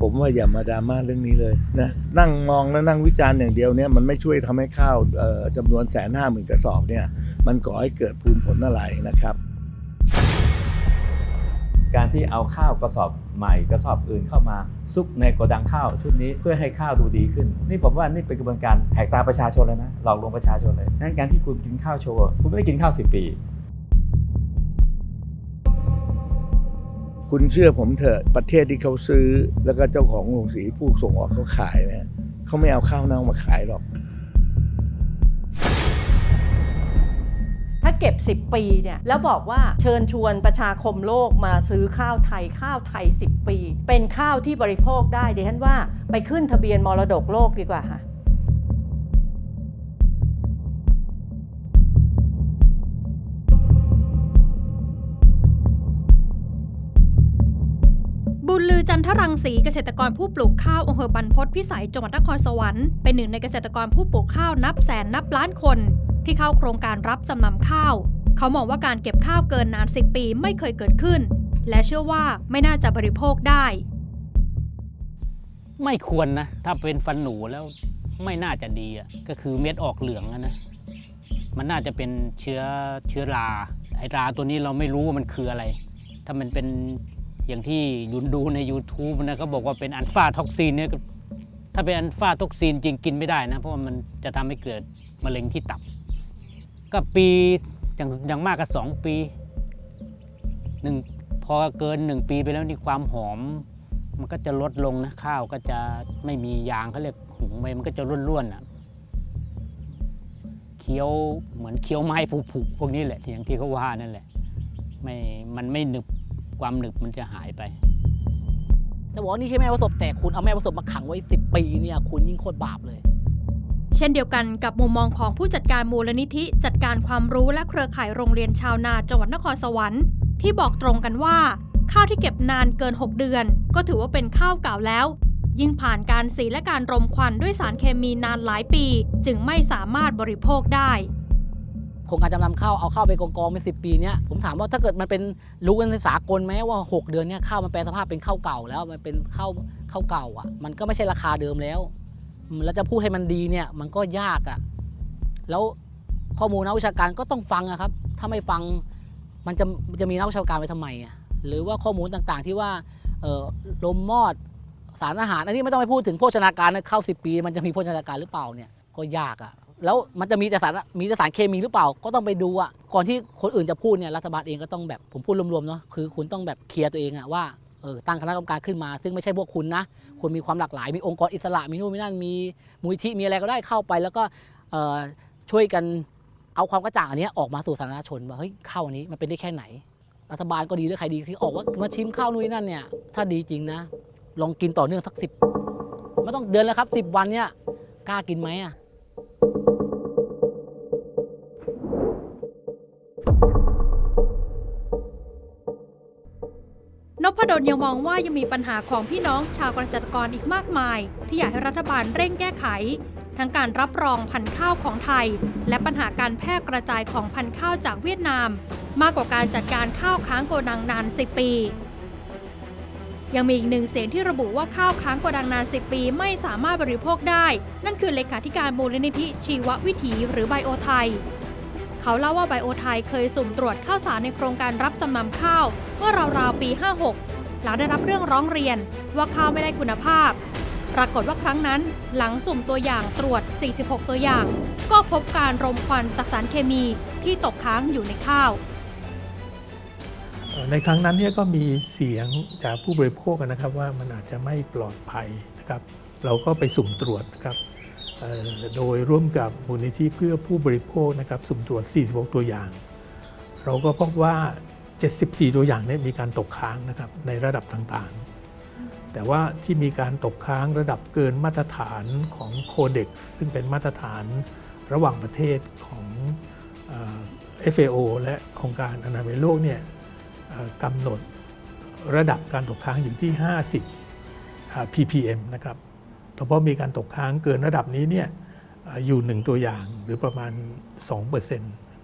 ผมว่าอย่ามาดราม่าเรื่องนี้เลยนะนั่งมองแล้วนั่งวิจารณ์อย่างเดียวเนี่ยมันไม่ช่วยทำให้ข้าวจำนวนแสนห้าหมื่นกระสอบเนี่ยมันก่อให้เกิดภูมิผลอะไรนะครับ การที่เอาข้าวกระสอบใหม่กระสอบอื่นเข้ามาซุกในโกดังข้าวชุดนี้เพื่อให้ข้าวดูดีขึ้น นี่ผมว่านี่เป็นกระบวนการแหกตาประชาชนแล้วนะหลอกลวงประชาชนเลยนั้นการที่คุณกินข้าวโชว์คุณไม่ได้กินข้าวสิปี คุณเชื่อผมเถอะประเทศที่เขาซื้อ แล้วก็เจ้าของโรงสีผู้ส่งออกเขาขายเนี่ยเขาไม่เอาข้าวเน่ามาขายหรอก ถ้าเก็บ 10 ปีเนี่ยแล้วบอกว่าเชิญชวนประชาคมโลกมาซื้อข้าวไทยข้าวไทย 10 ปี เป็นข้าวที่บริโภคได้เดี๋ยวฉันว่าไปขึ้นทะเบียนมรดกโลกดีกว่าค่ะ บุญลือจันทรังสีเกษตรกรผู้ปลูกข้าวอำเภอบรรพตพิสัยจังหวัดนครสวรรค์เป็นหนึ่งในเกษตรกรผู้ปลูกข้าวนับแสนนับล้านคน ที่เข้าโครงการรับจำนำข้าว เขามองว่าการเก็บข้าวเกินนาน 10 ปีไม่เคยเกิดขึ้น และเชื่อว่าไม่น่าจะบริโภคได้ ไม่ควรนะ ถ้าเป็นฟันหนูแล้วไม่น่าจะดีอะก็คือเม็ดออกเหลืองนะมันน่าจะเป็นเชื้อเชื้อราไอราตัวนี้เราไม่รู้ว่ามันคืออะไร ถ้ามันเป็น อย่างที่ยุนดูใน YouTube นะเขาบอกว่าเป็นอัลฟาท็อกซินเนี่ยถ้าเป็นอัลฟาท็อกซินจริงกินไม่ได้นะ เพราะว่ามันจะทำให้เกิดมะเร็งที่ตับ ก็ปีอย่างอย่างมากก็สองปีหนึ่งพอเกินหนึ่งปีไปแล้วนี่ความหอม มันก็จะลดลงนะข้าวก็จะไม่มียางเขาเรียกหุงไปมันก็จะร่วนๆอะเคี้ยวเหมือนเคี้ยวไม้ผุๆพวกนี้แหละที่อย่างที่เขาว่านั่นแหละไม่มันไม่หนึบ ความหนึบมันจะหายไปแต่บอกว่านี่ใช่แม่ประสบแต่คุณเอาแม่ประสบมาขังไว้ 10 ปีเนี่ยคุณยิ่งโคตรบาปเลย เช่นเดียวกันกับมุมมองของผู้จัดการมูลนิธิ จัดการความรู้และเครือข่ายโรงเรียนชาวนาจังหวัดนครสวรรค์ที่บอกตรงกันว่า ข้าวที่เก็บนานเกิน 6 เดือน ก็ถือว่าเป็นข้าวเก่าแล้ว ยิ่งผ่านการสีและการรมควันด้วยสารเคมีนานหลายปี จึงไม่สามารถบริโภคได้ โครงการจำนำข้าวเอาข้าวไปกองกองๆเป็นสิปีเนี่ยผมถามว่าถ้าเกิดมันเป็นรู้กันในสากลไหมว่า 6 เดือนเนี่ยข้าวมันแปลสภาพเป็นข้าวเก่าแล้วมันเป็นข้าวข้าวเก่าอะ มันก็ไม่ใช่ราคาเดิมแล้วแล้วจะพูดให้มันดีเนี่ยมันก็ยากอะแล้วข้อมูลนักวิชาการก็ต้องฟังอะครับ ถ้าไม่ฟังมันจะจะมีนักวิชาการไปทำไมอะหรือว่าข้อมูลต่างๆที่ว่าเออลมมอดสารอาหาร อันนี้ไม่ต้องไปพูดถึงโภชนาการนะข้าวสิปี มันจะมีโภชนาการหรือเปล่าเนี่ยก็ยากอะ แล้วมันจะมีแต่สารมีแต่สารเคมีหรือเปล่าก็ต้องไปดูอะก่อนที่คนอื่นจะพูดเนี่ยรัฐบาลเองก็ต้องแบบผมพูดรวมๆเนาะคือคุณต้องแบบเคลียร์ตัวเองอะว่าเออตั้งคณะกรรมการขึ้นมา ซึ่งไม่ใช่พวกคุณนะคุณมีความหลากหลาย มีองค์กรอิสระมีนู่นมีนั่นมีมูลที่มีอะไรก็ได้เข้าไป แล้วก็เอ่อช่วยกันเอาความกระจ่างอันนี้ออกมาสู่สาธารณชนว่าเฮ้ยข้าวอันนี้มันเป็นได้แค่ไหน รัฐบาลก็ดีหรือใครดีที่ออกว่ามาชิมข้าวนู่นนนั่นเนี่ยถ้าดีจริงนะ ลองกินต่อเนื่องสักสิบไม่ต้องเดือนแล้วครับสิบวันเนี่ยกล้ากินไหมอะ พดลยังมองว่ายังมีปัญหาของพี่น้องชาวเกษตรกรอีกมากมาย ที่อยากให้รัฐบาลเร่งแก้ไข ทั้งการรับรองพันธุ์ข้าวของไทย และปัญหาการแพร่กระจายของพันธุ์ข้าวจากเวียดนาม มากกว่าการจัดการข้าวค้างโกดังนาน 10 ปี ยังมีอีกหนึ่งเสียงที่ระบุว่าข้าวค้างโกดังนาน 10 ปีไม่สามารถบริโภคได้ นั่นคือเลขาธิการมูลนิธิชีววิถีหรือไบโอไทย เขาเล่าว่าไบโอไทยเคยสุ่มตรวจข้าวสารในโครงการรับจำนำข้าว เมื่อราวๆปี 56 หลังได้รับเรื่องร้องเรียนว่าข้าวไม่ได้คุณภาพ ปรากฏว่าครั้งนั้นหลังสุ่มตัวอย่างตรวจ 46 ตัวอย่าง ก็พบการรมควันจากสารเคมีที่ตกค้างอยู่ในข้าวในครั้งนั้นเนี่ยก็มีเสียงจากผู้บริโภคนะครับว่ามันอาจจะไม่ปลอดภัยนะครับ เราก็ไปสุ่มตรวจนะครับ โดยร่วมกับมูลนิธิเพื่อผู้บริโภคนะครับสุ่มตรวจ 46 ตัวอย่าง เราก็พบว่า 74 ตัวอย่างเนี่ยมีการตกค้างนะครับในระดับต่างๆ แต่ว่าที่มีการตกค้างระดับเกินมาตรฐานของโคเด็กซึ่งเป็นมาตรฐานระหว่างประเทศของเอ่อ FAO และองค์การอนามัยโลกเนี่ยกำหนดระดับการตกค้างอยู่ที่ 50 ppm นะครับ แล้วพอมีการตกค้างเกินระดับนี้เนี่ยอยู่หนึ่งตัวอย่างหรือประมาณ 2%น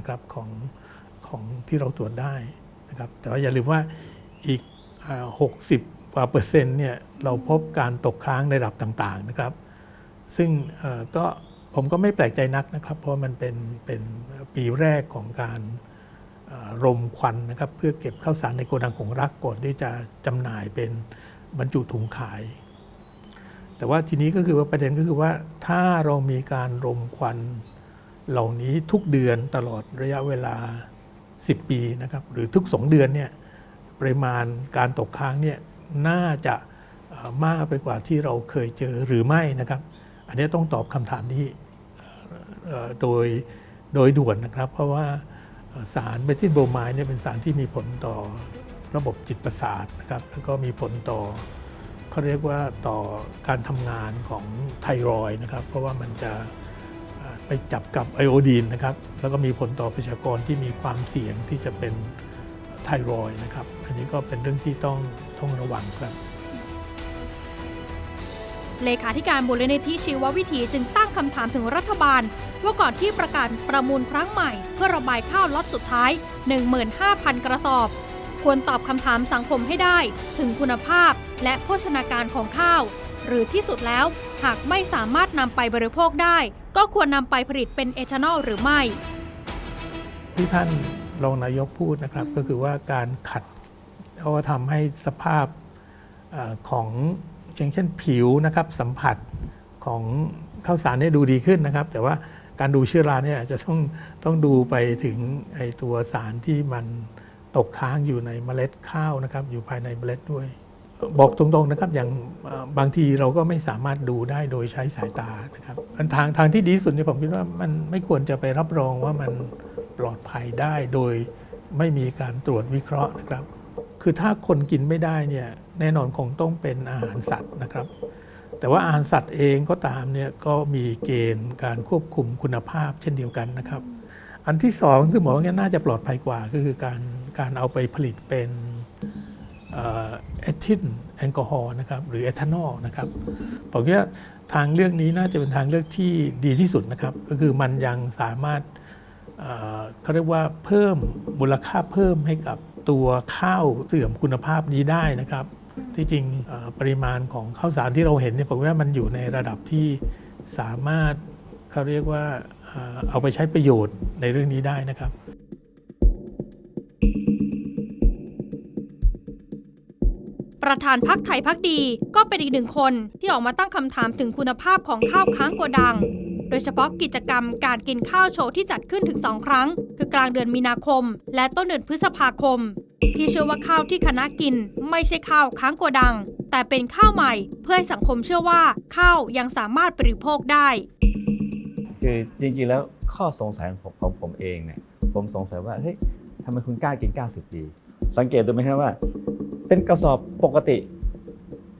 ะครับของของที่เราตรวจได้นะครับแต่ว่าอย่าลืมว่าอีก 60กว่าเปอร์เซ็นต์เนี่ยเราพบการตกค้างในระดับต่างๆนะครับ ซึ่งก็ผมก็ไม่แปลกใจนักนะครับ เพราะมันเป็นเป็นปีแรกของการรมควันนะครับ เพื่อเก็บข้าวสารในโกดังของรักก่อนที่จะจำหน่ายเป็นบรรจุถุงขาย แต่ว่าทีนี้ก็คือว่าประเด็นก็คือว่าถ้าเรามีการรมควันเหล่านี้ทุกเดือนตลอดระยะเวลา 10 ปีนะครับหรือทุก 2 เดือนเนี่ยปริมาณการตกค้างเนี่ยน่าจะมากไปกว่าที่เราเคยเจอหรือไม่นะครับ อันนี้ต้องตอบคำถามนี้โดยโดยด่วนนะครับ เพราะว่าสารเมทิลโบรไมด์เนี่ยเป็นสารที่มีผลต่อระบบจิตประสาทนะครับแล้วก็มีผลต่อ เขาเรียกว่าต่อการทำงานของไทรอยนะครับ เพราะว่ามันจะไปจับกับไอโอดีนนะครับ แล้วก็มีผลต่อประชากรที่มีความเสี่ยงที่จะเป็นไทรอยนะครับ อันนี้ก็เป็นเรื่องที่ต้องต้องระวังครับ เลขาธิการมูลนิธิชีววิถีจึงตั้งคำถามถึงรัฐบาล ว่าก่อนที่ประกาศประมูลครั้งใหม่ เพื่อระบายข้าวล็อตสุดท้าย 15,000 กระสอบ ควรตอบคำถามสังคมให้ได้ถึงคุณภาพและโภชนาการของข้าว หรือที่สุดแล้ว หากไม่สามารถนำไปบริโภคได้ ก็ควรนำไปผลิตเป็นเอทานอลหรือไม่ ที่ท่านรองนายกพูดนะครับ ก็คือว่าการขัดก็ทำให้สภาพเออของเช่นเช่นผิวนะครับสัมผัสของข้าวสารเนี่ยดูดีขึ้นนะครับ แต่ว่าการดูเชื้อราเนี่ยอาจจะต้องต้องดูไปถึงไอตัวสารที่มัน ตกค้างอยู่ในเมล็ดข้าวนะครับ อยู่ภายในเมล็ดด้วย บอกตรงๆนะครับ อย่างบางทีเราก็ไม่สามารถดูได้โดยใช้สายตานะครับทางทางที่ดีสุดเนี่ยผมคิดว่ามันไม่ควรจะไปรับรองว่ามันปลอดภัยได้โดยไม่มีการตรวจวิเคราะห์นะครับ คือถ้าคนกินไม่ได้เนี่ยแน่นอนคงต้องเป็นอาหารสัตว์นะครับ แต่ว่าอาหารสัตว์เองก็ตามเนี่ยก็มีเกณฑ์การควบคุมคุณภาพเช่นเดียวกันนะครับ อันที่สองซึ่งหมอว่าน่าจะปลอดภัยกว่าก็คือการ การเอาไปผลิตเป็นเอทิลแอลกอฮอล์นะครับหรือเอทานอลนะครับผมคิดว่าทางเลือกนี้น่าจะเป็นทางเลือกที่ดีที่สุดนะครับ ก็คือมันยังสามารถเขาเรียกว่าเพิ่มมูลค่าเพิ่มให้กับตัวข้าวเสื่อมคุณภาพนี้ได้นะครับ ที่จริงปริมาณของข้าวสารที่เราเห็นเนี่ยผมว่ามันอยู่ในระดับที่สามารถเขาเรียกว่าเอาไปใช้ประโยชน์ในเรื่องนี้ได้นะครับ ประธานพักไทยพักดี ก็เป็นอีกหนึ่งคนที่ออกมาตั้งคำถามถึงคุณภาพของข้าวค้างโกดัง โดยเฉพาะกิจกรรมการกินข้าวโชว์ที่จัดขึ้นถึง 2 ครั้ง คือกลางเดือนมีนาคม และต้นเดือนพฤษภาคม ที่เชื่อว่าข้าวที่คณะกิน ไม่ใช่ข้าวค้างโกดัง แต่เป็นข้าวใหม่เพื่อให้สังคมเชื่อว่าข้าวยังสามารถบริโภคได้ คือจริงๆแล้วข้อสงสัยของผมของผมเองเนี่ยผมสงสัยว่าเฮ้ยทำไมคุณกล้ากิน 90 ปี สังเกตดูไหมครับว่า เป็นกระสอบปกติ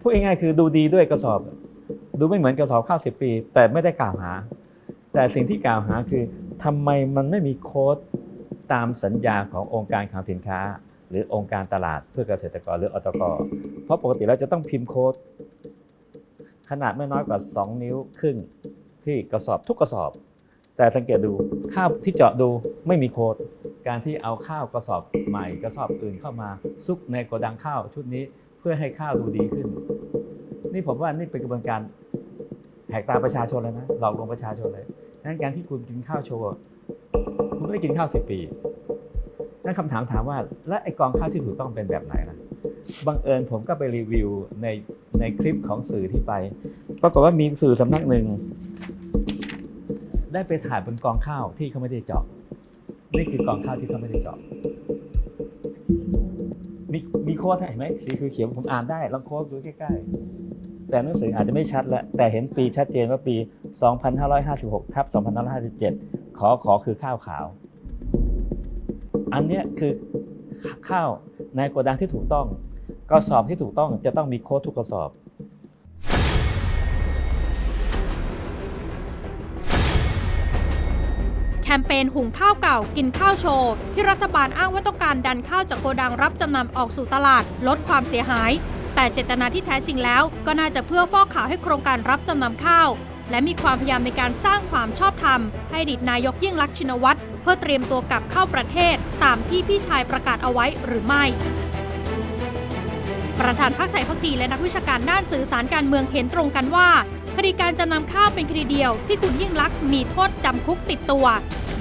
พูดง่ายๆคือดูดีด้วยกระสอบ ดูไม่เหมือนกระสอบข้าวสิบปี แต่ไม่ได้กล่าวหา แต่สิ่งที่กล่าวหาคือทำไมมันไม่มีโค้ดตามสัญญาขององค์การคลังสินค้า หรือองค์การตลาดเพื่อเกษตรกรหรืออตกเพราะปกติเราจะต้องพิมพ์โค้ดขนาดไม่น้อยกว่า 2 นิ้วครึ่งที่กระสอบทุกกระสอบ แต่สังเกตดูข้าวที่เจาะดูไม่มีโค้ด การที่เอาข้าวกระสอบใหม่กระสอบอื่นเข้ามา ซุกในโกดังข้าวชุดนี้เพื่อให้ข้าวดูดีขึ้น นี่ผมว่านี่เป็นกระบวนการแหกตาประชาชนเลยนะหลอกลวงประชาชนเลยนั้นการที่คุณกินข้าวโชว์คุณไม่ได้กินข้าวสิบปีนั่นคำถามถามว่า และไอกองข้าวที่ถูกต้องเป็นแบบไหนล่ะบังเอิญผมก็ไปรีวิวในในคลิปของสื่อที่ไปปรากฏว่ามีสื่อสำนักหนึ่งได้ไปถ่ายบนกองข้าวที่เขาไม่ได้เจาะ นี่คือกองข้าวที่เขาไม่ได้เจาะมีมีโค้ดเห็นไหมสีคือเขียวผมอ่านได้ลองโค้ดดูใกล้ๆ แต่หนังสืออาจจะไม่ชัดแล้วแต่เห็นปีชัดเจนว่าปี 2556ทับ2557 ขอขอคือข้าวขาว อันนี้คือข้าวในโกดังที่ถูกต้องกระสอบที่ถูกต้องจะต้องมีโค้ดทุกกระสอบ คมเปญหุงข้าวเก่ากินข้าวโชว์ที่รัฐบาลอ้างว่าต้องการดันข้าวจากโกดังรับจำนำออกสู่ตลาด ลดความเสียหาย แต่เจตนาที่แท้จริงแล้ว ก็น่าจะเพื่อฟอกขาวให้โครงการรับจำนำข้าว และมีความพยายามในการสร้างความชอบธรรม ให้ดีตนายกยิ่งลักษณ์ชินวัตรเพื่อเตรียมตัวกลับเข้าประเทศ ตามที่พี่ชายประกาศเอาไว้หรือไม่ประธานพรรคไทยพักดีและนักวิชาการด้านสื่อสารการเมืองเห็นตรงกันว่า คดีการจำนำข้าวเป็นคดีเดียวที่คุณยิ่งลักษณ์มีโทษจำคุกติดตัว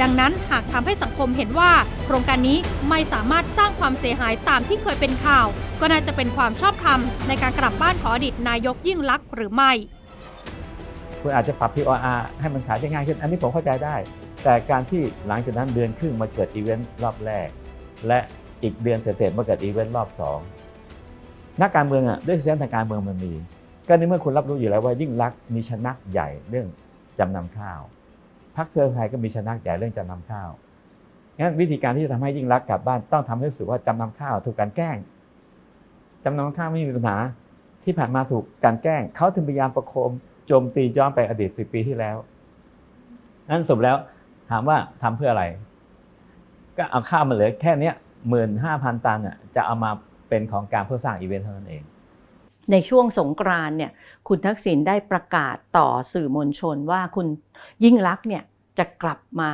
ดังนั้นหากทำให้สังคมเห็นว่า โครงการนี้ไม่สามารถสร้างความเสียหายตามที่เคยเป็นข่าว ก็น่าจะเป็นความชอบธรรมในการกลับบ้านของอดีตนายกยิ่งลักษณ์หรือไม่คุณอาจจะปรับ POR ให้มันขายได้ง่ายขึ้น อันนี้ผมเข้าใจได้ แต่การที่หลังจากนั้นเดือนครึ่งมาเกิดอีเวนต์รอบแรก และอีกเดือนเสร็จๆมาเกิดอีเวนต์รอบสองนักการเมืองอะด้วยเส้นทางการเมืองมันมี ก็ในเมื่อคุณรับรู้อยู่แล้วว่ายิ่งรักษณ์มีชนะใหญ่เรื่องจำนำข้าว รรคเพื่อไทยก็มีชนะใหญ่เรื่องจำนำข้าวงั้นวิธีการที่จะทำให้ยิ่งรักกลับบ้านต้องทำให้รู้สึกว่าจำนำข้าวถูกการแกล้งจำนำข้าวไม่มีปัญหาที่ผ่านมาถูกการแกล้งเขาถึงพยายามประโคมโจมตีย้อนไปอดีตสิปีที่แล้วนั้นสรุปแล้วถามว่าทำเพื่ออะไร ก็เอาข้าวมาเหลือแค่เนี้ยหมื่นห้าพันตันอะจะเอามาเป็นของกลารเพื่อสร้างอีเวนต์เท่านั้นเอง ในช่วงสงกรานต์เนี่ยคุณทักษิณได้ประกาศต่อสื่อมวลชนว่าคุณยิ่งลักษณ์เนี่ยจะกลับมา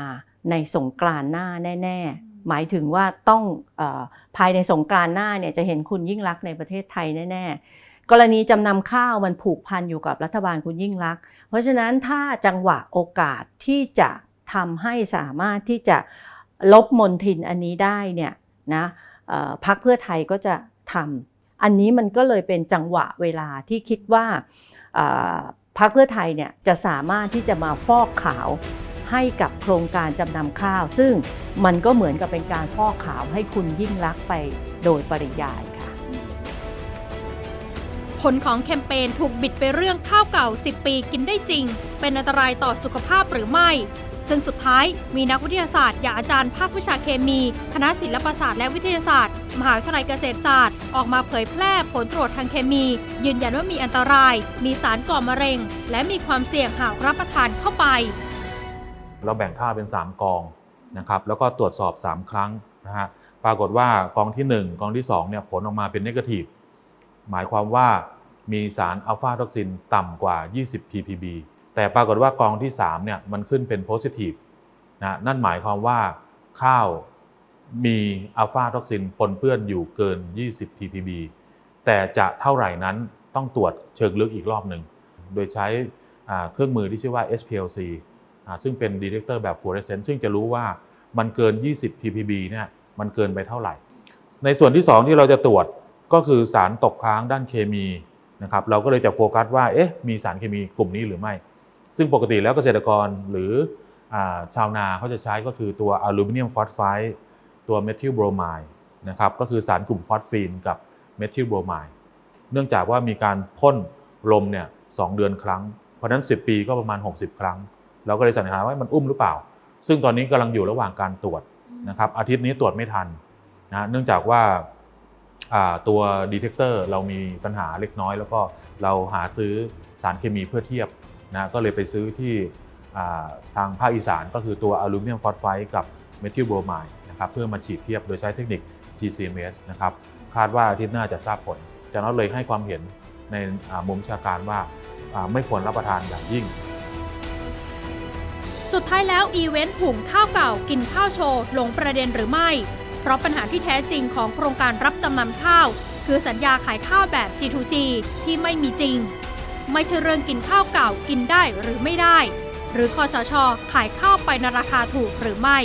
ในสงกรานต์หน้าแน่ ๆ หมายถึงว่าต้องเออภายในสงกรานต์หน้าเนี่ยจะเห็นคุณยิ่งลักษณ์ในประเทศไทยแน่ ๆ กรณีจำนำข้าวมันผูกพันอยู่กับรัฐบาลคุณยิ่งลักษณ์เพราะฉะนั้นถ้าจังหวะโอกาสที่จะทำให้สามารถที่จะลบมนทินอันนี้ได้เนี่ยนะเอ่อพรรคเพื่อไทยก็จะทำ อันนี้มันก็เลยเป็นจังหวะเวลาที่คิดว่าพรรคเพื่อไทยเนี่ยจะสามารถที่จะมาฟอกขาวให้กับโครงการจำนำข้าว ซึ่งมันก็เหมือนกับเป็นการฟอกขาวให้คุณยิ่งลักษไปโดยปริยายค่ะ ผลของแคมเปญถูกบิดไปเรื่องข้าวเก่า 10 ปีกินได้จริง เป็นอันตรายต่อสุขภาพหรือไม่ ซึ่งสุดท้ายมีนักวิทยาศาสตร์อย่างอาจารย์ภาควิชาเคมี คณะศิลปศาสตร์และวิทยาศาสตร์ มหาวิทยาลัยเกษตรศาสตร์ ออกมาเผยแพร่ผลตรวจทางเคมี ยืนยันว่ามีอันตราย มีสารก่อมะเร็ง และมีความเสี่ยงหากรับประทานเข้าไป เราแบ่งข้าวเป็น 3 กองนะครับแล้วก็ตรวจสอบ 3 ครั้งนะฮะปรากฏว่ากองที่ 1 กองที่2เนี่ยผลออกมาเป็นนกาทีฟหมายความว่ามีสารอัลฟาท็อกซินต่ำกว่า 20 ppb แต่ปรากฏว่ากองที่3เนี่ยมันขึ้นเป็นโพซิทีฟนะนั่นหมายความว่าข้าวมีอัลฟาท็อกซินปนเปื้อนอยู่เกิน 20 ppb แต่จะเท่าไหร่นั้นต้องตรวจเชิงลึกอีกรอบหนึ่ง โดยใช้เครื่องมือที่ชื่อว่า SPLC อ่าซึ่งเป็นดีเทคเตอร์แบบฟลูออเรสเซนต์ซึ่งจะรู้ว่ามันเกิน 20 ppb เนี่ยมันเกินไปเท่าไหร่ ในส่วนที่ 2 ที่เราจะตรวจก็คือสารตกค้างด้านเคมีนะครับเราก็เลยจะโฟกัสว่าเอ๊ะมีสารเคมีกลุ่มนี้หรือไม่ ซึ่งปกติแล้วเกษตรกรหรืออชาวนาเขาจะใช้ก็คือตัวอลูมิเนียมฟอสไฟด์ตัวเมทิลโบรไมด์นะครับก็คือสารกลุ่มฟอสฟีนกับเมทิลโบรไมด์เนื่องจากว่ามีการพ่นลมเนี่ยสองเดือนครั้ง เพราะนั้น 10 ปีก็ประมาณ 60 ครั้ง เราก็เลยสันนิษฐานว่ามันอุ้มหรือเปล่า ซึ่งตอนนี้กำลังอยู่ระหว่างการตรวจนะครับอาทิตย์นี้ตรวจไม่ทันนะเนื่องจากว่าตัวดีเทคเตอร์เรามีปัญหาเล็กน้อย แล้วก็เราหาซื้อสารเคมีเพื่อเทียบ นะก็เลยไปซื้อที่ทางภาคอีสานก็คือตัวอลูมิเนียมฟอสไฟด์กับเมทิลโบรไมด์นะครับเพื่อมาฉีดเทียบโดยใช้เทคนิค GCMS นะครับคาดว่าอาทิตย์หน้าจะทราบผลจากนั้นเลยให้ความเห็นในมุมชาการว่าอ่าไม่ควรรับประทานอย่างยิ่ง สุดท้ายแล้วอีเวนต์หุงข้าวเก่ากินข้าวโชว์ลงประเด็นหรือไม่ เพราะปัญหาที่แท้จริงของโครงการรับจำนำข้าว คือสัญญาขายข้าวแบบ G2G ที่ไม่มีจริง ไม่ใช่เรื่องกินข้าวเก่ากินได้หรือไม่ได้ หรือคอสชขายข้าวไปในราคาถูกหรือไม่